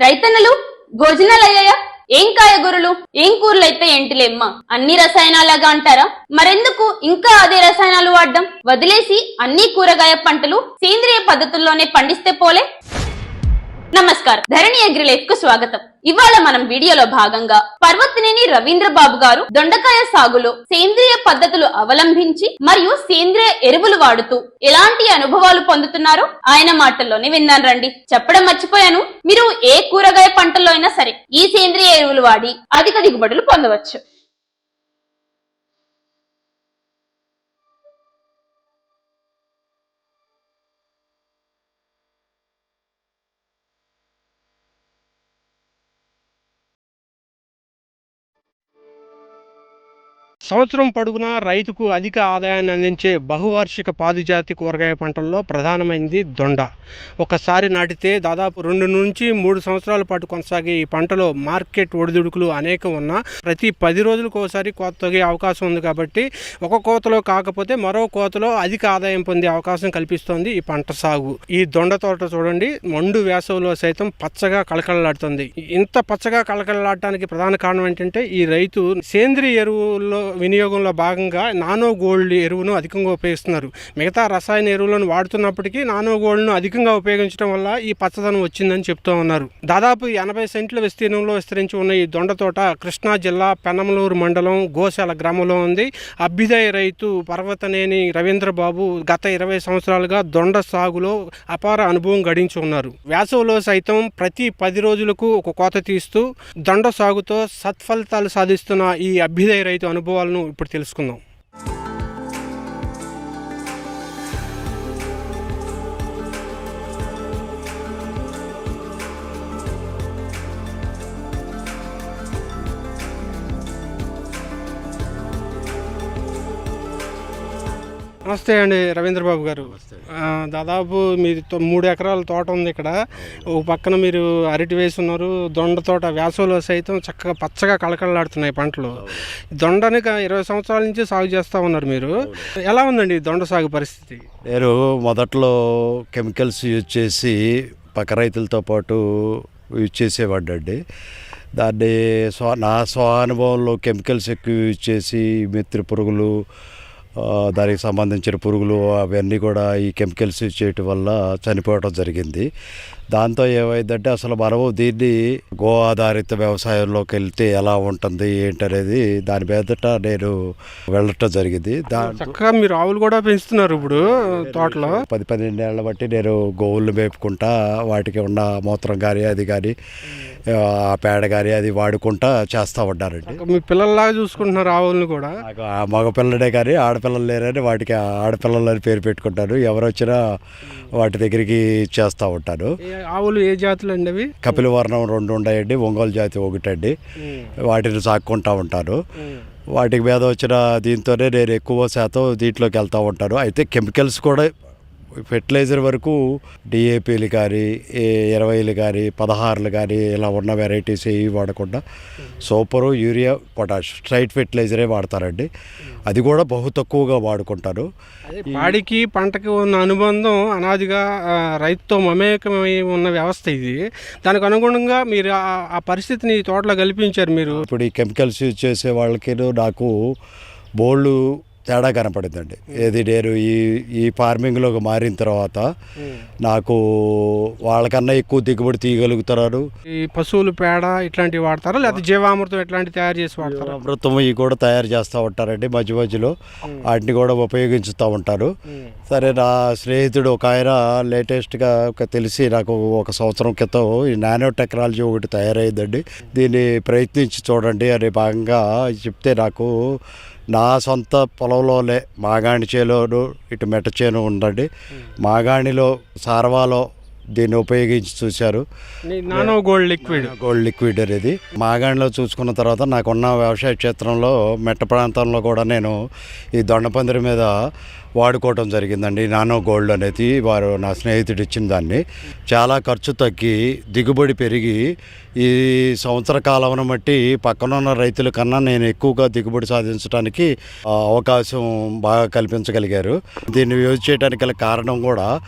రైతన్నలు భోజనాలయ్యాయా ఏం కాయగూరలు ఏం కూరలైతే ఏంటిలేమ్మ? అన్ని రసాయనాలాగా అంటారా? మరెందుకు ఇంకా అదే రసాయనాలు వాడడం? వదిలేసి అన్ని కూరగాయ పంటలు సేంద్రియ పద్ధతుల్లోనే పండిస్తే పోలే? నమస్కారం. ధరణి అగ్రిలైఫ్కు స్వాగతం. ఇవాళ మనం వీడియోలో భాగంగా పర్వతనేని రవీంద్ర బాబు గారు దొండకాయ సాగులో సేంద్రియ పద్ధతులు అవలంబించి మరియు సేంద్రియ ఎరువులు వాడుతూ ఎలాంటి అనుభవాలు పొందుతున్నారో ఆయన మాటల్లోనే విన్నాను రండి. చెప్పడం మర్చిపోయాను. మీరు ఏ కూరగాయ పంటల్లో అయినా సరే ఈ సేంద్రియ ఎరువులు వాడి అధిక దిగుబడులు పొందవచ్చు. సంవత్సరం పొడుగునా రైతుకు అధిక ఆదాయాన్ని అందించే బహువార్షిక పాదుజాతి కూరగాయ పంటల్లో ప్రధానమైనది దొండ. ఒకసారి నాటితే దాదాపు రెండు నుంచి మూడు సంవత్సరాల పాటు కొనసాగే ఈ పంటలో మార్కెట్ ఒడిదుడుకులు అనేకం ఉన్నా ప్రతి పది రోజులకు ఒకసారి కోత తొగే అవకాశం ఉంది కాబట్టి ఒక కోతలో కాకపోతే మరో కోతలో అధిక ఆదాయం పొందే అవకాశం కల్పిస్తోంది ఈ పంట సాగు. ఈ దొండ తోట చూడండి మండు వేసవిలో సైతం పచ్చగా కళకళలాడుతుంది. ఇంత పచ్చగా కళకళలాడటానికి ప్రధాన కారణం ఏంటంటే ఈ రైతు సేంద్రియ ఎరువుల్లో వినియోగంలో భాగంగా నానో గోల్డ్ ఎరువును అధికంగా ఉపయోగిస్తున్నారు. మిగతా రసాయన ఎరువులను వాడుతున్నప్పటికీ నానో గోల్డ్ను అధికంగా ఉపయోగించడం వల్ల ఈ పచ్చదనం వచ్చిందని చెప్తూ ఉన్నారు. దాదాపు ఎనభై సెంట్ల విస్తీర్ణంలో విస్తరించి ఉన్న ఈ దొండ తోట కృష్ణా జిల్లా పెనమలూరు మండలం గోశాల గ్రామంలో ఉంది. అభ్యుదయ రైతు పర్వతనేని రవీంద్ర బాబు గత ఇరవై సంవత్సరాలుగా దొండ సాగులో అపార అనుభవం గడించి ఉన్నారు. వేసవిలో సైతం ప్రతి పది రోజులకు ఒక కోత తీస్తూ దొండ సాగుతో సత్ఫలితాలు సాధిస్తున్న ఈ అభ్యుదయ రైతు వివరాలను ఇప్పుడు తెలుసుకుందాం. నమస్తే అండి రవీంద్ర బాబు గారు దాదాపు తొ- మూడు ఎకరాల తోట ఉంది ఇక్కడ. ఒక పక్కన మీరు అరటి వేసి ఉన్నారు దొండ తోట వేసవిలో సైతం చక్కగా పచ్చగా కళకళలాడుతున్నాయి పంటలు. దొండని ఇరవై సంవత్సరాల నుంచి సాగు చేస్తూ ఉన్నారు మీరు. ఎలా ఉందండి దొండ సాగు పరిస్థితి? నేను మొదట్లో కెమికల్స్ యూజ్ చేసి పక్క రైతులతో పాటు యూజ్ చేసేవాడండి దాన్ని స్వ నా స్వానుభవంలో కెమికల్స్ ఎక్కువ యూజ్ చేసి మిత్ర పురుగులు దానికి సంబంధించిన పురుగులు అవన్నీ కూడా ఈ కెమికల్స్ చేయటం వల్ల చనిపోవడం జరిగింది. దాంతో ఏమైందంటే అసలు మనము దీన్ని గో ఆధారిత వ్యవసాయంలోకి వెళ్తే ఎలా ఉంటుంది ఏంటనేది దాని మీదట నేను వెళ్ళటం జరిగింది. చక్కగా మీరు ఆవులు కూడా పెంచుతున్నారు ఇప్పుడు తోటలో. పది పన్నెండు ఏళ్ళ బట్టి నేను గోవులు మేపుకుంటా వాటికి ఉన్న మూత్రం కానీ అది కానీ ఆ పేడ కానీ అది వాడుకుంటా చేస్తూ ఉంటారండి మీ పిల్లల్లాగా చూసుకుంటున్నారు ఆవులను కూడా. నాకు ఆ మగపిల్లడే కానీ ఆడపిల్లలు లేరని వాటికి ఆ ఆడపిల్లలు అని పేరు పెట్టుకుంటాను ఎవరు వచ్చినా వాటి దగ్గరికి చేస్తూ ఉంటాను ఆవులు ఏ జాతులు అండి అవి? కపిలవర్ణం రెండు ఉన్నాయండి ఒంగోలు జాతి ఒకటండి. వాటిని సాక్కుంటా ఉంటాను వాటికి మీద వచ్చిన దీంతోనే నేను ఎక్కువ శాతం దీంట్లోకి వెళ్తూ ఉంటాను. అయితే కెమికల్స్ కూడా ఫెర్టిలైజర్ వరకు డిఏపీలు కానీ ఇరవైలు కానీ పదహారులు కానీ ఇలా ఉన్న వెరైటీస్ ఏవి వాడకుండా సూపరు యూరియా పొటాష్ స్ట్రైట్ ఫెర్టిలైజరే వాడతారండి. అది కూడా బహు తక్కువగా వాడుకుంటారు. పాడికి పంటకి ఉన్న అనుబంధం అనాదిగా రైతుతో మమేకమై ఉన్న వ్యవస్థ ఇది. దానికి అనుగుణంగా మీరు ఆ- పరిస్థితిని తోటలో కల్పించారు మీరు. ఇప్పుడు ఈ కెమికల్స్ యూజ్ చేసే వాళ్ళకి నాకు బోళ్ళు తేడా కనపడిందండి. ఏది నేను ఈ ఈ ఫార్మింగ్లోకి మారిన తర్వాత నాకు వాళ్ళకన్నా ఎక్కువ దిగుబడి తీయగలుగుతున్నారు ఈ పశువులు పేడ ఇట్లాంటివి వాడతారా? లేకపోతే జీవామృతం ఇట్లాంటివి తయారు చేసి వాడతారా? అమృతం ఇవి కూడా తయారు చేస్తూ ఉంటారండి మధ్య మధ్యలో. వాటిని కూడా ఉపయోగించుతూ ఉంటారు. సరే నా స్నేహితుడు ఒక ఆయన లేటెస్ట్గా ఒక తెలిసి నాకు ఒక సంవత్సరం క్రితం ఈ నానో టెక్నాలజీ ఒకటి తయారైందండి. దీన్ని ప్రయత్నించి చూడండి అనే భాగంగా చెప్తే నాకు నా సొంత పొలంలోనే మాగాణి చేలోను ఇటు మెట్ట చేను ఉందండి. మాగాణిలో సార్వాలో దీన్ని ఉపయోగించి చూశారు. Nano gold liquid. Gold liquid అనేది. మాగాణిలో చూసుకున్న తర్వాత నాకున్న వ్యవసాయ క్షేత్రంలో మెట్ట ప్రాంతంలో కూడా నేను ఈ దొండపందిరి మీద వాడుకోవటం జరిగిందండి. నానో గోల్డ్ అనేది వారు నా స్నేహితుడు ఇచ్చిన దాన్ని. చాలా ఖర్చు తగ్గి దిగుబడి పెరిగి ఈ సంవత్సర కాలం బట్టి పక్కన ఉన్న రైతుల కన్నా నేను ఎక్కువగా దిగుబడి సాధించడానికి అవకాశం బాగా కల్పించగలిగారు. దీన్ని యూజ్ చేయడానికి గల కారణం కూడా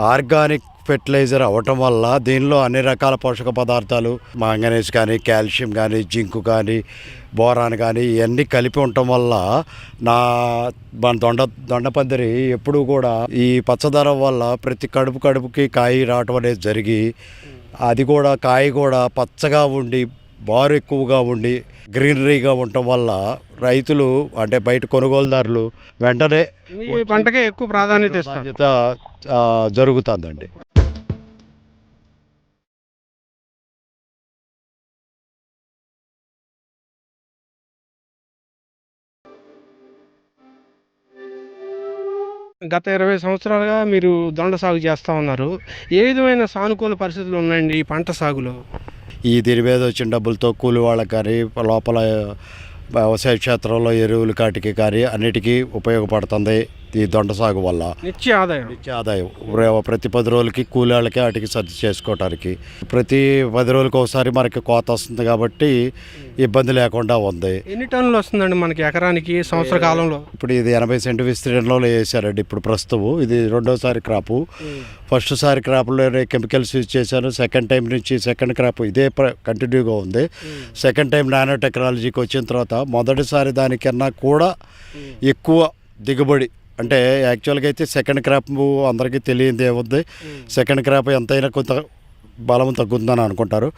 ఆర్గానిక్ ఫెర్టిలైజర్ అవ్వటం వల్ల దీనిలో అన్ని రకాల పోషక పదార్థాలు మాంగనీస్ కానీ కాల్షియం కానీ జింకు కానీ బోరాన్ కానీ ఇవన్నీ కలిపి ఉండటం వల్ల నా మన దొండ దొండపందిరి ఎప్పుడూ కూడా ఈ పచ్చదనం వల్ల ప్రతి కడుపు కడుపుకి కాయ రావటం అనేది జరిగి అది కూడా కాయ కూడా పచ్చగా ఉండి బారు ఎక్కువగా ఉండి గ్రీనరీగా ఉండటం వల్ల రైతులు అంటే బయట కొనుగోలుదారులు వెంటనే ఈ పంటకే ఎక్కువ ప్రాధాన్యత బాధ్యత జరుగుతుందండి. గత ఇరవై సంవత్సరాలుగా మీరు దొండ సాగు చేస్తూ ఉన్నారు. ఏ విధమైన సానుకూల పరిస్థితులు ఉన్నాయండి ఈ పంట సాగులో? ఈ దీని మీద వచ్చిన డబ్బులతో కూలి వాళ్ళకి కానీ లోపల వ్యవసాయ క్షేత్రంలో ఎరువులు కాటికి కానీ అన్నిటికీ ఉపయోగపడుతుంది. ఈ దొండ సాగు వల్ల నిత్య ఆదాయం. నిత్య ఆదాయం. ప్రతి పది రోజులకి కూలాళ్ళకి వాటికి సర్ది చేసుకోవటానికి. ప్రతి పది రోజులకి ఒకసారి మనకి కోత వస్తుంది కాబట్టి ఇబ్బంది లేకుండా ఉంది. ఎన్ని టన్నులు వస్తుందండి మనకి ఎకరానికి సంవత్సర కాలంలో? ఇప్పుడు ఇది ఎనభై సెంటు విస్తీర్ణంలో వేసారండి ఇప్పుడు ప్రస్తుతం ఇది రెండోసారి క్రాపు. ఫస్ట్ సారి క్రాప్లో కెమికల్స్ యూజ్ చేశాను. సెకండ్ టైం నుంచి సెకండ్ క్రాప్ ఇదే కంటిన్యూగా ఉంది. సెకండ్ టైం నానో టెక్నాలజీకి వచ్చిన తర్వాత మొదటిసారి దానికన్నా కూడా ఎక్కువ దిగుబడి అంటే యాక్చువల్గా అయితే సెకండ్ క్రాప్ అందరికీ తెలియదు ఏముంది సెకండ్ క్రాప్ ఎంతైనా కొంత బలం తగ్గుతుందని అనుకుంటారు.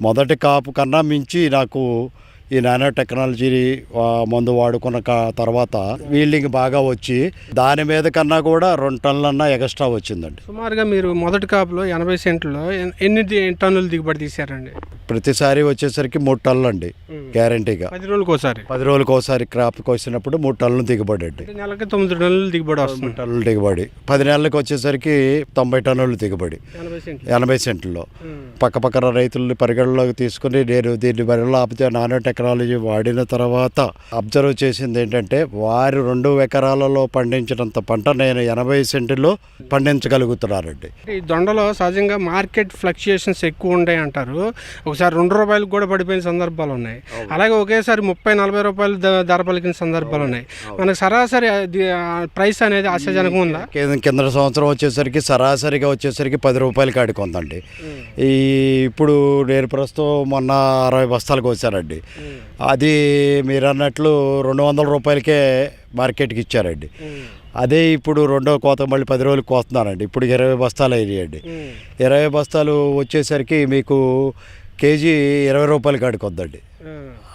మొదటి కాపు కన్నా మించి నాకు ఈ నానో టెక్నాలజీ మందు వాడుకున్న కా- తర్వాత వీల్డింగ్ బాగా వచ్చి దాని మీద కన్నా కూడా రెండు టన్నులన్నా ఎక్స్ట్రా వచ్చిందండి. సుమారుగా మీరు మొదటి కాపులో ఎనభై సెంట్లో ఎన్- ఎన్ని టన్నులు దిగుబడి తీశారండి? ప్రతిసారి వచ్చేసరికి మూడు టన్నులు అండి గ్యారంటీగా పది రోజులకు ఒకసారి పది రోజులకు ఒకసారి క్రాప్కి వచ్చినప్పుడు మూడు టన్నులు దిగుబడి అండి. నెలకి తొమ్మిది టన్నులు దిగుబడి వస్తుంది టన్నులు దిగుబడి. పది నెలలకు వచ్చేసరికి తొంభై టన్నులు దిగుబడి. ఎనభై సెంట్లు. ఎనభై సెంట్లో పక్కపక్కన రైతుల్ని పరిగణలోకి తీసుకుని నేను దీన్ని మరిలో ఆపితే నానో టెక్నాలజీ వాడిన తర్వాత అబ్జర్వ్ చేసింది ఏంటంటే వారు రెండు ఎకరాలలో పండించినంత పంట నేను ఎనభై సెంటులో పండించగలుగుతున్నానండి. ఈ దొండలో సహజంగా మార్కెట్ ఫ్లక్చుయేషన్స్ ఎక్కువ ఉంటాయి అంటారు ఒకసారి రెండు రూపాయలకు కూడా పడిపోయిన సందర్భాలు ఉన్నాయి. అలాగే ఒకేసారి ముప్పై నలభై రూపాయలు ధర పలికిన సందర్భాలు ఉన్నాయి. మనకు సరాసరి ప్రైస్ అనేది ఆశాజనకం ఉందా? కింద సంవత్సరం వచ్చేసరికి సరాసరిగా వచ్చేసరికి పది రూపాయలకి ఆడుకుందండి. ఈ ఇప్పుడు నేను ప్రస్తుతం మొన్న అరవై బస్తాలకు వచ్చానండి అది మీరు అన్నట్లు రెండు వందల రూపాయలకే మార్కెట్కి ఇచ్చారండి. అదే ఇప్పుడు రెండో కోత మళ్ళీ పది రోజులకు కోస్తున్నానండి. ఇప్పుడు ఇరవై బస్తాలు అయినాయండి. ఇరవై బస్తాలు వచ్చేసరికి మీకు కేజీ ఇరవై రూపాయలకి ఆడుకొద్దండి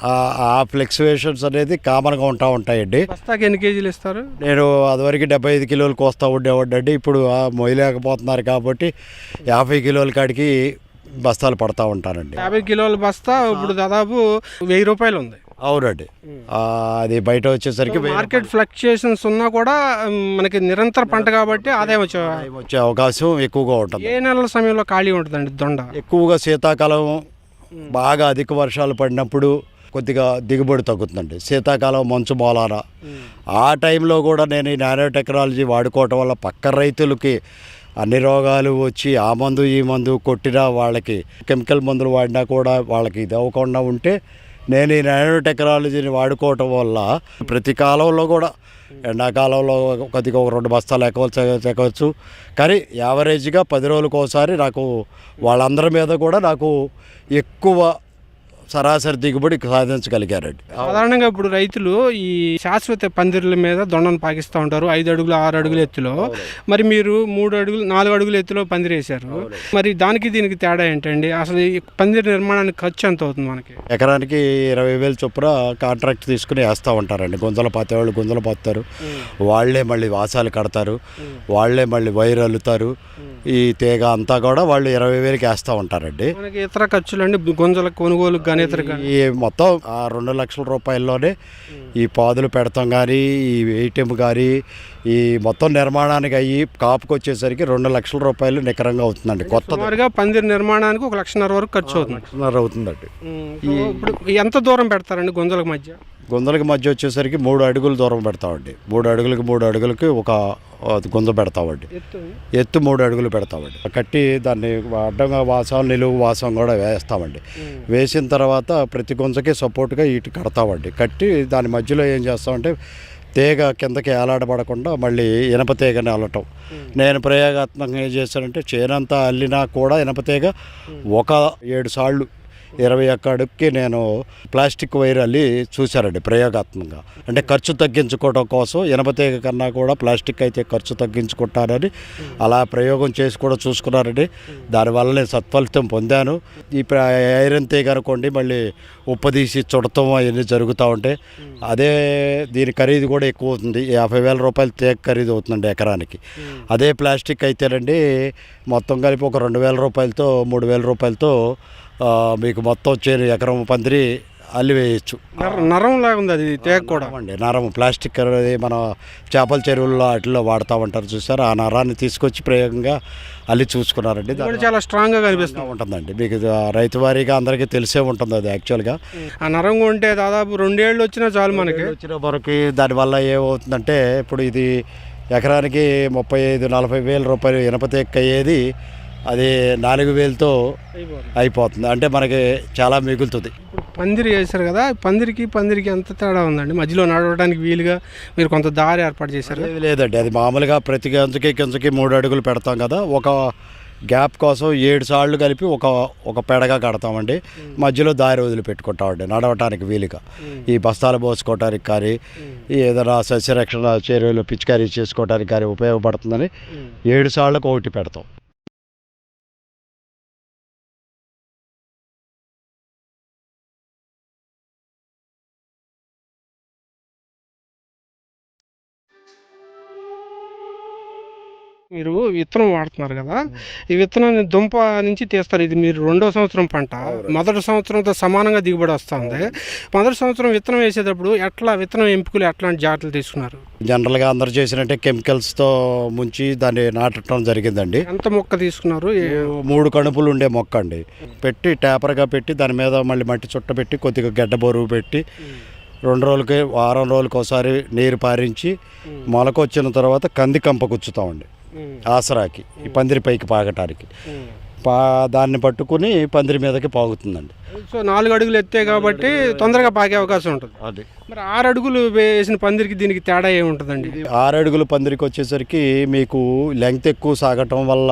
ఆ- ఆ ఫ్లెక్చువేషన్స్ అనేది కామన్గా ఉంటా ఉంటాయండి. బస్తాకి ఎన్ని కేజీలు ఇస్తారు? నేను అదివరకు డెబ్బై ఐదు కిలోలు కోస్తా ఉండేవాడండి ఇప్పుడు ఆ మొయ్యలేకపోతున్నారు కాబట్టి యాభై కిలోల కాడికి బస్తాలు పడతా ఉంటానండి. యాభై కిలోల బస్తా ఇప్పుడు దాదాపు వెయ్యి రూపాయలు ఉంది. అవునండి. అది బయట వచ్చేసరికి మార్కెట్ ఫ్లక్చుయేషన్స్ ఉన్నా కూడా మనకి నిరంతర పంట కాబట్టి ఆదాయం వచ్చే వచ్చే అవకాశం ఎక్కువగా ఉంటుంది. ఏ నెలల సమయంలో ఖాళీ ఉంటుందండి దొండ? ఎక్కువగా శీతాకాలం బాగా అధిక వర్షాలు పడినప్పుడు కొద్దిగా దిగుబడి తగ్గుతుందండి. శీతాకాలం మంచు మూలాన ఆ టైంలో కూడా నేను ఈ నానో టెక్నాలజీ వాడుకోవటం వల్ల పక్క రైతులకి అన్ని రోగాలు వచ్చి ఆ మందు ఈ మందు కొట్టినా వాళ్ళకి కెమికల్ మందులు వాడినా కూడా వాళ్ళకి ఇది అవ్వకుండా ఉంటే నేను ఈ నానో టెక్నాలజీని వాడుకోవటం వల్ల ప్రతి కాలంలో కూడా ఎండాకాలంలో కొద్దిగా ఒక రెండు బస్తాలు ఎక్కవచ్చు ఎక్కవచ్చు. కానీ యావరేజ్గా పది రోజులకు ఒకసారి నాకు వాళ్ళందరి మీద కూడా నాకు ఎక్కువ సరాసరి దిగుబడి సాధించగలిగారండి. సాధారణంగా ఇప్పుడు రైతులు ఈ శాశ్వత పందిర్ల మీద దొండను పాకిస్తూ ఉంటారు. ఐదు అడుగులు ఆరు అడుగుల ఎత్తులో. మరి మీరు మూడు అడుగులు నాలుగు అడుగుల ఎత్తులో పందిరి వేశారు. మరి దానికి దీనికి తేడా ఏంటండి? అసలు ఈ పందిరి నిర్మాణానికి ఖర్చు ఎంత అవుతుంది మనకి? ఎకరానికి ఇరవై వేలు చొప్పున కాంట్రాక్ట్ తీసుకుని వేస్తూ ఉంటారండి. గుంజలు పాతేవాళ్ళు గుంజలు పాతారు వాళ్ళే మళ్ళీ వాసాలు కడతారు. వాళ్ళే మళ్ళీ వైర్ అల్లుతారు. ఈ తీగ అంతా కూడా వాళ్ళు ఇరవై వేలకి వేస్తూ ఉంటారండి. మనకి ఇతర ఖర్చులు అండి. గుంజల కొనుగోలు ఈ మొత్తం ఆ రెండు లక్షల రూపాయల్లోనే ఈ పాదులు పెడతాం కానీ ఈ ఏటీఎం కానీ ఈ మొత్తం నిర్మాణానికి అయ్యి కాపుకి వచ్చేసరికి రెండు లక్షల రూపాయలు నికరంగా అవుతుందండి కొత్త పందిరి నిర్మాణానికి ఒక లక్షన్నర వరకు ఖర్చు అవుతుంది లక్షన్నర అవుతుందండి. ఇప్పుడు ఎంత దూరం పెడతారండి గుంజలకు మధ్య? గుంజలకి మధ్య వచ్చేసరికి మూడు అడుగులు దూరం పెడతామండి. మూడు అడుగులకి మూడు అడుగులకి ఒక గుంజ పెడతామండి. ఎత్తు? ఎత్తు మూడు అడుగులు పెడతామండి. కట్టి దాన్ని అడ్డంగా వాసం నిలువు వాసం కూడా వేస్తామండి. వేసిన తర్వాత ప్రతి గుంజకి సపోర్ట్గా ఇటు కడతామండి. కట్టి దాని మధ్యలో ఏం చేస్తామంటే తీగ కిందకి ఏలాడబడకుండా మళ్ళీ ఇనప తీగని అల్లటం. నేను ప్రయోగాత్మకంగా ఏం చేశానంటే చేనంతా అల్లినా కూడా ఇనప తీగ ఒక ఏడు సార్లు ఇరవై ఒక్క అడుగుకి నేను ప్లాస్టిక్ వైర్ అల్లి చూశారండి ప్రయోగాత్మకంగా. అంటే ఖర్చు తగ్గించుకోవడం కోసం ఇనపతీగ కన్నా కూడా ప్లాస్టిక్ అయితే ఖర్చు తగ్గించుకుంటారని అలా ప్రయోగం చేసి కూడా చూసుకున్నారండి. దానివల్ల నేను సత్ఫలితం పొందాను. ఈ ప్ర- ఐరన్ తీగ అనుకోండి మళ్ళీ ఉప్పదీసి చుడతాం అవన్నీ జరుగుతూ ఉంటాయి అదే దీని ఖరీదు కూడా ఎక్కువ అవుతుంది. యాభై వేల రూపాయలు తేగ ఖరీదు అవుతుందండి ఎకరానికి. అదే ప్లాస్టిక్ అయితేనండి మొత్తం కలిపి ఒక రెండు వేల రూపాయలతో మూడు వేల రూపాయలతో మీకు మొత్తం చేరు ఎకరం పందిరి అల్లివేయచ్చు నర- లాగా ఉంది అది తేగ కూడా. అండి నరం ప్లాస్టిక్ అనేది మన చేపల చెరువుల్లో వాటిల్లో వాడుతూ ఉంటారు చూసారు? ఆ నరాన్ని తీసుకొచ్చి ప్రయోగంగా అల్లి చూసుకున్నారండి. చాలా స్ట్రాంగ్గా కనిపిస్తుంది. ఉంటుందండి. మీకు రైతు వారీగా అందరికీ తెలిసే ఉంటుంది అది యాక్చువల్గా ఆ నరం ఉంటే దాదాపు రెండేళ్ళు వచ్చినా చాలు మనకి. వచ్చిన వరకు దానివల్ల ఏమవుతుందంటే ఇప్పుడు ఇది ఎకరానికి ముప్పై ఐదు నలభై వేల రూపాయలు ఇనపతెక్క అయ్యేది అది నాలుగు వేలతో అయిపోతుంది. అంటే మనకి చాలా మిగులుతుంది. పందిరి వేశారు కదా పందిరికి పందిరికి ఎంత తేడా ఉందండి? మధ్యలో నడవడానికి వీలుగా మీరు కొంత దారి ఏర్పాటు చేశారు లేదండి. అది మామూలుగా ప్రతి గంజకి కింజకి మూడు అడుగులు పెడతాం కదా ఒక గ్యాప్ కోసం ఏడు సార్లు కలిపి ఒక ఒక పెడగా కడతామండి. మధ్యలో దారి వదిలిపెట్టుకుంటామండి నడవటానికి వీలుగా. ఈ బస్తాలు పోసుకోవటానికి కానీ ఈ ఏదైనా సస్యరక్షణ చర్యలు పిచికారీ చేసుకోవటానికి కానీ ఉపయోగపడుతుందని ఏడు సార్లకు ఒకటి పెడతాం. మీరు విత్తనం వాడుతున్నారు కదా ఈ విత్తనాన్ని దుంప నుంచి తీస్తారు. ఇది మీరు రెండో సంవత్సరం పంట. మొదటి సంవత్సరంతో సమానంగా దిగుబడి వస్తుంది. మొదటి సంవత్సరం విత్తనం వేసేటప్పుడు ఎట్లా విత్తనం ఎంపికలు ఎట్లాంటి జాగ్రత్తలు తీసుకున్నారు? జనరల్గా అందరు చేసినట్టే కెమికల్స్తో ముంచి దాన్ని నాటడం జరిగిందండి. ఎంత మొక్క తీసుకున్నారు? మూడు కణుపులు ఉండే మొక్క అండి. పెట్టి టేపర్గా పెట్టి దాని మీద మళ్ళీ మట్టి చుట్ట పెట్టి కొద్దిగా గడ్డ బరువు పెట్టి రెండు రోజులకి వారం రోజులకి ఒకసారి నీరు పారించి మొలక వచ్చిన తర్వాత కంది కంప గుచ్చుతామండి. ఆసరాకి ఈ పందిరి పైకి పాగటానికి. పా దాన్ని పట్టుకుని పందిరి మీదకి పాగుతుందండి. సో నాలుగు అడుగులు ఎత్తే కాబట్టి తొందరగా పాకే అవకాశం ఉంటుంది. అది. మరి ఆరు అడుగులు వేసిన పందిరికి దీనికి తేడా ఏముంటుందండి ఆరు అడుగుల పందిరికి వచ్చేసరికి మీకు లెంగ్త్ ఎక్కువ సాగటం వల్ల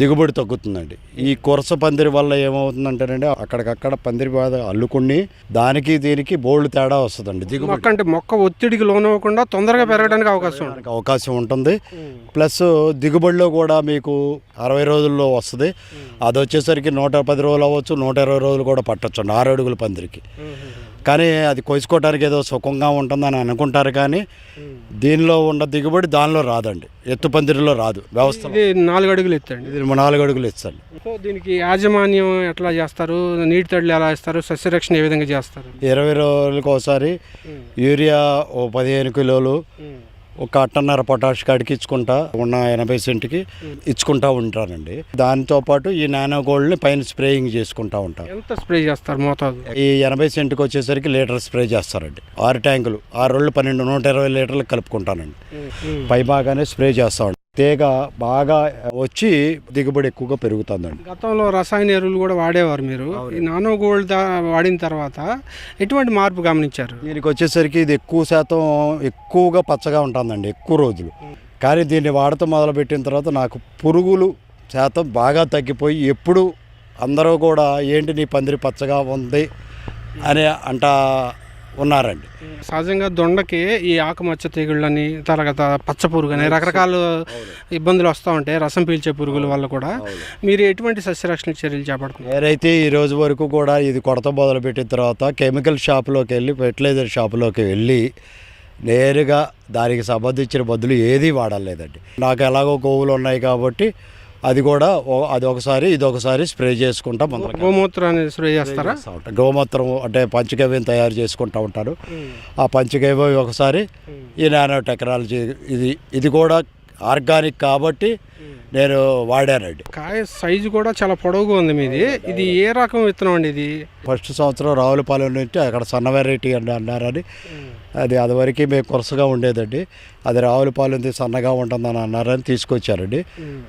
దిగుబడి తగ్గుతుందండి. ఈ కొరస పందిరి వల్ల ఏమవుతుందంటేనండి అక్కడికక్కడ పందిరి బాధ అల్లుకుని దానికి దీనికి బోల్డ్ తేడా వస్తుందండి దిగుబడి. మొక్క అంటే మొక్క ఒత్తిడికి లోనవ్వకుండా తొందరగా పెరగడానికి అవకాశం దానికి అవకాశం ఉంటుంది. ప్లస్ దిగుబడిలో కూడా మీకు అరవై రోజుల్లో వస్తుంది. అది వచ్చేసరికి నూట పది రోజులు అవ్వచ్చు నూట ఇరవై రోజులు కూడా పట్టొచ్చు ఆరు అడుగుల పందిరికి. కానీ అది కొలుసుకోవడానికి ఏదో సుఖంగా ఉంటుందని అనుకుంటారు కానీ దీనిలో ఉన్న దిగుబడి దానిలో రాదండి. ఎత్తు పందిరిలో రాదు. వ్యవస్థ నాలుగు అడుగులు ఎత్తండి. ఇది నాలుగు అడుగులు ఇస్తాను సో దీనికి యాజమాన్యం ఎట్లా చేస్తారు? నీటి తడులు ఎలా ఇస్తారు సస్యరక్షణ ఏ విధంగా చేస్తారు? ఇరవై రోజులకు ఒకసారి యూరియా ఓ పదిహేను కిలోలు ఒక అట్టన్నర పొటాష్ కాడికి ఇచ్చుకుంటా ఉన్న ఎనభై సెంట్కి ఇచ్చుకుంటా ఉంటానండి. దాంతో పాటు ఈ నానో గోల్డ్ని పైన స్ప్రేయింగ్ చేసుకుంటా ఉంటాను ఎంత స్ప్రే చేస్తారు మోతాదు? ఈ ఎనభై సెంట్కి వచ్చేసరికి లీటర్ స్ప్రే చేస్తారండి. ఆరు ట్యాంకులు ఆరు రోజులు పన్నెండు నూట ఇరవై లీటర్లు కలుపుకుంటానండి. పై బాగానే స్ప్రే చేస్తామండి తీగ బాగా వచ్చి దిగుబడి ఎక్కువగా పెరుగుతుందండి. గతంలో రసాయన ఎరువులు కూడా వాడేవారు మీరు. ఈ నానో గోల్డ్ వాడిన తర్వాత ఎటువంటి మార్పు గమనించారు? దీనికి వచ్చేసరికి ఇది ఎక్కువ శాతం ఎక్కువగా పచ్చగా ఉంటుందండి ఎక్కువ రోజులు. కానీ దీన్ని వాడటం మొదలుపెట్టిన తర్వాత నాకు పురుగులు శాతం బాగా తగ్గిపోయి ఎప్పుడు అందరూ కూడా ఏంటి నీ పందిరి పచ్చగా ఉంది అని అంటా ఉన్నారండి. సహజంగా దొండకి ఈ ఆకుమచ్చ తెగుళ్ళని తర్వాత పచ్చ పురుగు అని రకరకాల ఇబ్బందులు వస్తూ ఉంటాయి రసం పీల్చే పురుగుల వల్ల కూడా. మీరు ఎటువంటి సస్యరక్షణ చర్యలు చేపడుతున్నారు? నేనైతే ఈ రోజు వరకు కూడా ఇది కొడత మొదలుపెట్టిన తర్వాత కెమికల్ షాపులోకి వెళ్ళి ఫెర్టిలైజర్ షాపులోకి వెళ్ళి నేరుగా దానికి సంబంధించిన మందులు ఏదీ వాడలేదండి. నాకు ఎలాగో గోవులు ఉన్నాయి కాబట్టి అది కూడా అది ఒకసారి ఇది ఒకసారి స్ప్రే చేసుకుంటా గోమూత్రాన్ని స్ప్రే చేస్తారా? గోమూత్రం అంటే పంచగవ్యం తయారు చేసుకుంటా ఉంటాను ఆ పంచగవ్యం ఒకసారి ఈ నానో టెక్నాలజీ ఇది ఇది కూడా ఆర్గానిక్ కాబట్టి నేను వాడానండి కాయ సైజు కూడా చాలా పొడవుగా ఉంది మీది. ఇది ఏ రకం విత్తనం అండి ఇది? ఫస్ట్ సంవత్సరం రావులపాలెం నుంచి అక్కడ సన్న వెరైటీ అని అన్నారని. అది అదివరకు మేము కొరసగా ఉండేదండి. అది రావులపాలెంది సన్నగా ఉంటుందని అన్నారని తీసుకొచ్చారండి.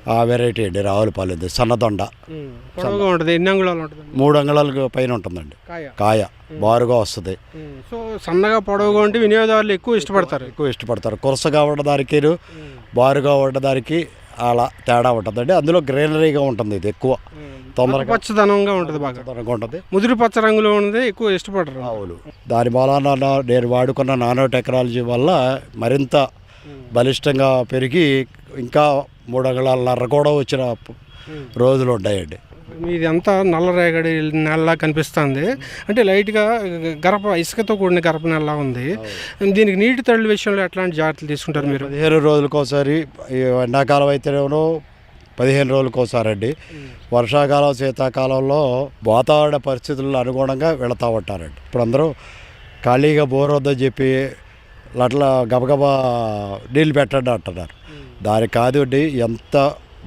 ఆ వెరైటీ అండి రావులపాలెంది సన్నదొండ. పొడవుగా ఉంటుంది ఎన్ని అంగుళాలు ఉంటుంది మూడు అంగుళాల పైన ఉంటుందండి. కాయ. కాయ బారుగా వస్తుంది. సో సన్నగా పొడవుగా ఉంటే వినియోగదారులు ఎక్కువ ఇష్టపడతారు. ఎక్కువ ఇష్టపడతారు. కొరసగా ఉండడానికి బారుగా ఉండడానికి అలా తేడా ఉంటుందండి. అందులో గ్రీనరీగా ఉంటుంది ఇది ఎక్కువ. తొందరగా పచ్చదనంగా ఉంటుంది బాగా. ఉంటుంది. ముదురు పచ్చ రంగులో ఉన్నది ఎక్కువ ఇష్టపడరు. ఆవులు దాని మూలాన నా- నేను వాడుకున్న నానో టెక్నాలజీ వల్ల మరింత బలిష్టంగా పెరిగి ఇంకా మూడు అంగుళాలన్నర కూడా వచ్చిన రోజులు ఉన్నాయండి మీది అంతా నల్ల రేగడి నెలలా కనిపిస్తుంది. అంటే లైట్గా గరప ఇసుకతో కూడిన గరప నెలలా ఉంది. దీనికి నీటి తడుల విషయంలో ఎట్లాంటి జాగ్రత్తలు తీసుకుంటారు మీరు? పదిహేను రోజులకోసారి ఎండాకాలం అయితేనేమో పదిహేను రోజులకోసారి అండి వర్షాకాలం శీతాకాలంలో వాతావరణ పరిస్థితులకు అనుగుణంగా వెళతా ఉంటారండి ఇప్పుడు అందరూ ఖాళీగా బోర్ వద్దని చెప్పి అట్లా గబగబా నీళ్ళు పెట్టండి అంటున్నారు. దాని కాదు అండి ఎంత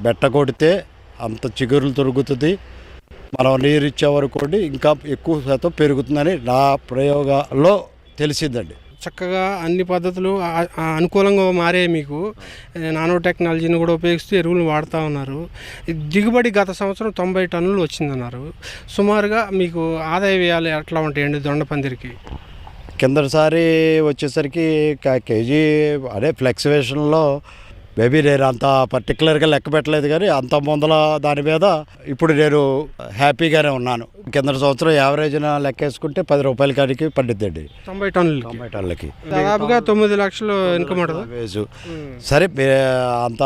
బెట్ట కొడితే అంత చిగురులు తొరుగుతుంది మనం నీరు ఇచ్చే వరకు ఇంకా ఎక్కువ శాతం పెరుగుతుందని నా ప్రయోగాల్లో తెలిసిందండి. చక్కగా అన్ని పద్ధతులు అనుకూలంగా మారే మీకు. నానో టెక్నాలజీని కూడా ఉపయోగిస్తూ ఎరువులు వాడుతూ ఉన్నారు. దిగుబడి గత సంవత్సరం తొంభై టన్నులు వచ్చిందన్నారు. సుమారుగా మీకు ఆదాయ వ్యయాలు ఎట్లా ఉంటాయండి దొండ పందిరికి? కిందసారి వచ్చేసరికి కేజీ అదే ఫ్లెక్సివేషన్లో మేబీ నేను అంత పర్టికులర్గా లెక్క పెట్టలేదు కానీ అంత ముందల దాని మీద ఇప్పుడు నేను హ్యాపీగానే ఉన్నాను. కింద సంవత్సరం యావరేజ్న లెక్కేసుకుంటే పది రూపాయల కాడికి పండిద్దండి. తొంభై టన్నులకి. తొంభై టన్నులకి. దాదాపుగా తొమ్మిది లక్షలు ఇన్కమ్ ఉంటుంది సరే అంత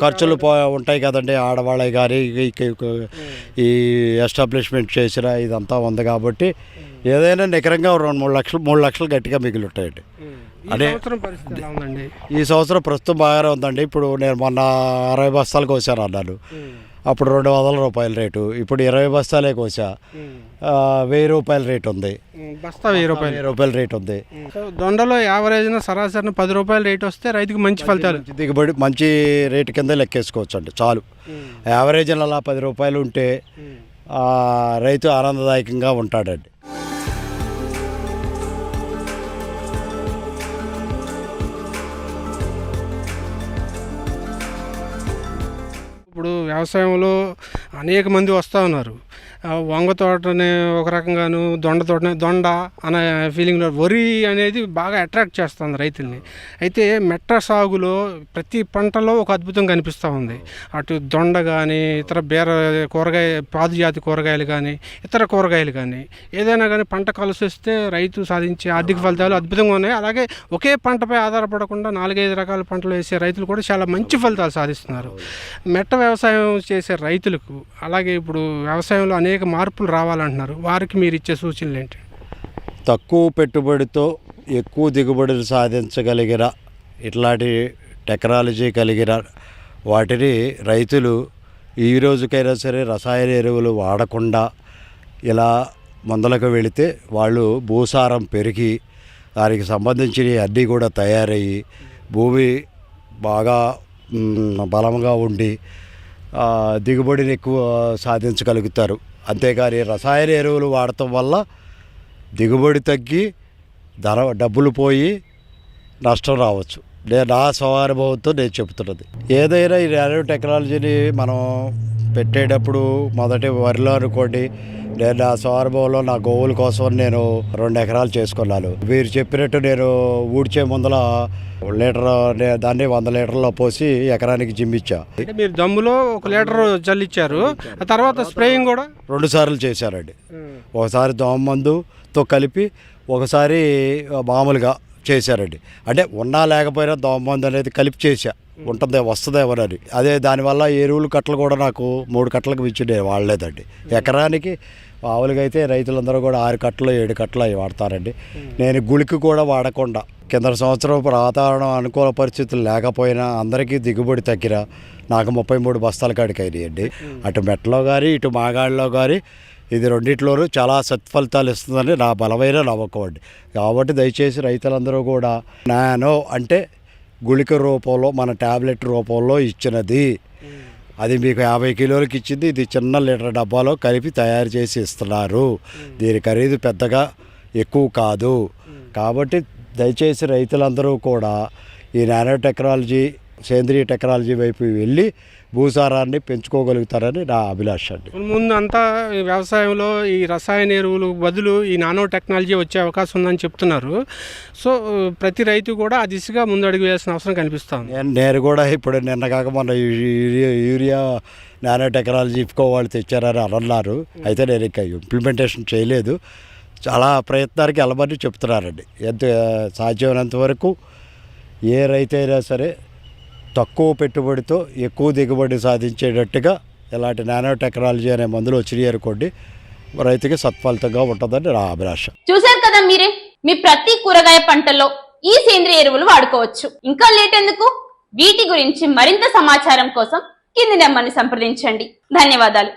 ఖర్చులు పో ఉంటాయి. కదండి ఆడవాళ్ళవి కానీ ఈ- ఎస్టాబ్లిష్మెంట్ చేసిన ఇదంతా ఉంది కాబట్టి ఏదైనా నికరంగా రెండు మూడు లక్షలు మూడు లక్షలు గట్టిగా మిగిలి ఉంటాయండి. అదే. ఈ సంవత్సరం ప్రస్తుతం బాగానే ఉందండి. ఇప్పుడు నేను మొన్న అరవై బస్తాలు కోసాను అన్నాను. అప్పుడు రెండు వందల రూపాయల రేటు. ఇప్పుడు ఇరవై బస్తాలే కోసా. వెయ్యి రూపాయల రేటు ఉంది. బస్తా వెయ్యి రూపాయలు. వెయ్యి రూపాయల రేటు ఉంది. దొండలో యావరేజ్న సరాసరి పది రూపాయల రేట్ వస్తే రైతుకి మంచి ఫలితాలు. దిగుబడి మంచి రేటు కింద లెక్కేసుకోవచ్చు అండి చాలు యావరేజ్ అలా పది రూపాయలు ఉంటే రైతు ఆనందదాయకంగా ఉంటాడండి. ఇప్పుడు వ్యవసాయంలో అనేక మంది వస్తూ ఉన్నారు. వంగ తోటని ఒక రకంగాను దొండ తోటని దొండ అనే ఫీలింగ్లో వరి అనేది బాగా అట్రాక్ట్ చేస్తుంది రైతుల్ని. అయితే మెట్ట సాగులో ప్రతి పంటలో ఒక అద్భుతం కనిపిస్తూ ఉంది. అటు దొండ కానీ ఇతర బీర కూరగాయ పాదుజాతి కూరగాయలు కానీ ఇతర కూరగాయలు కానీ ఏదైనా కానీ పంట కలిసిస్తే రైతు సాధించే ఆర్థిక ఫలితాలు అద్భుతంగా ఉన్నాయి. అలాగే ఒకే పంటపై ఆధారపడకుండా నాలుగైదు రకాల పంటలు వేసే రైతులు కూడా చాలా మంచి ఫలితాలు సాధిస్తున్నారు. మెట్ట వ్యవసాయం చేసే రైతులకు అలాగే ఇప్పుడు వ్యవసాయంలో అనేక మార్పులు రావాలంటున్నారు. వారికి మీరు ఇచ్చే సూచనలు ఏంటి? తక్కువ పెట్టుబడితో ఎక్కువ దిగుబడులు సాధించగలిగిన ఇట్లాంటి టెక్నాలజీ కలిగిన వాటిని రైతులు ఈ రోజుకైనా సరే రసాయన ఎరువులు వాడకుండా ఇలా మందులకు వెళితే వాళ్ళు భూసారం పెరిగి దానికి సంబంధించినవి అన్నీ కూడా తయారయ్యి భూమి బాగా బలంగా ఉండి దిగుబడిని ఎక్కువ సాధించగలుగుతారు. అంతేకాని రసాయన ఎరువులు వాడటం వల్ల దిగుబడి తగ్గి ధర డబ్బులు పోయి నష్టం రావచ్చు. నేను నా స్వానుభవంతో నేను చెప్తున్నది ఏదైనా ఈ నానో టెక్నాలజీని మనం పెట్టేటప్పుడు మొదటి వరిలో అనుకోండి నేను నా స్వానుభవంలో నా గోవుల కోసం నేను రెండు ఎకరాలు చేసుకున్నాను. మీరు చెప్పినట్టు నేను ఊడ్చే ముందల లీటర్ దాన్ని వంద లీటర్లో పోసి ఎకరానికి జిమ్మిచ్చా. మీరు దమ్ములో ఒక లీటర్ జల్లిచ్చారు. ఆ తర్వాత స్ప్రేయింగ్ కూడా? రెండు సార్లు చేశారండి. ఒకసారి దోమ మందుతో కలిపి ఒకసారి మామూలుగా చేశారండి. అంటే ఉన్నా లేకపోయినా దోమ మందు అనేది కలిపి చేశా. ఉంటుంది వస్తుందేమోనని అదే దానివల్ల ఎరువులు కట్టలు కూడా నాకు మూడు కట్టలకు మించి నేను వాడలేదండి. ఎకరానికి మామూలుగా అయితే రైతులందరూ కూడా ఆరు కట్టలు ఏడు కట్టలు అవి వాడతారండి. నేను గుళికి కూడా వాడకుండా కింద సంవత్సరం వాతావరణం అనుకూల పరిస్థితులు లేకపోయినా అందరికీ దిగుబడి తగ్గిన నాకు ముప్పై మూడు బస్తాల కాడికి అయినాయండి. అటు మెట్లో కానీ ఇటు మాగాడిలో కానీ ఇది రెండిట్లోనూ చాలా సత్ఫలితాలు ఇస్తుందని నా బలమైన నమ్మకం అండి. కాబట్టి దయచేసి రైతులందరూ కూడా నానో అంటే గుళిక రూపంలో మన ట్యాబ్లెట్ రూపంలో ఇచ్చినది. అది మీకు యాభై కిలోలకి ఇచ్చింది. ఇది చిన్న లీటర్ డబ్బాలో కలిపి తయారు చేసి ఇస్తున్నారు. దీని ఖరీదు పెద్దగా ఎక్కువ కాదు. కాబట్టి దయచేసి రైతులందరూ కూడా ఈ నానో టెక్నాలజీ సేంద్రియ టెక్నాలజీ వైపు వెళ్ళి భూసారాన్ని పెంచుకోగలుగుతారని నా అభిలాష అండి. ముందు అంతా వ్యవసాయంలో ఈ రసాయన ఎరువులు బదులు ఈ నానో టెక్నాలజీ వచ్చే అవకాశం ఉందని చెప్తున్నారు. సో ప్రతి రైతు కూడా ఆ దిశగా ముందు అడుగు వేయాల్సిన అవసరం కనిపిస్తుంది నేను నేను కూడా ఇప్పుడు నిన్న కాక మొన్న urea urea nano technology IFFCO వాళ్ళు తెచ్చారని అని అన్నారు అయితే నేను ఇంకా ఇంప్లిమెంటేషన్ చేయలేదు. చాలా ప్రయత్నానికి వెళ్ళమని చెప్తున్నారండి. ఎంత సాధ్యమైనంత వరకు ఏ రైతు అయినా సరే తక్కువ పెట్టుబడితో ఎక్కువ దిగుబడి సాధించేటట్టుగా ఇలాంటి నానో టెక్నాలజీ అనే మందులు వచ్చి అనుకోండి రైతుకి సత్ఫలితంగా ఉంటుందని నా అభిలాష. చూశారు కదా మీరే? మీ ప్రతి కూరగాయ పంటల్లో ఈ సేంద్రియ ఎరువులు వాడుకోవచ్చు. ఇంకా లేట్ ఎందుకు? వీటి గురించి మరింత సమాచారం కోసం కింది నెంబర్ని సంప్రదించండి. ధన్యవాదాలు.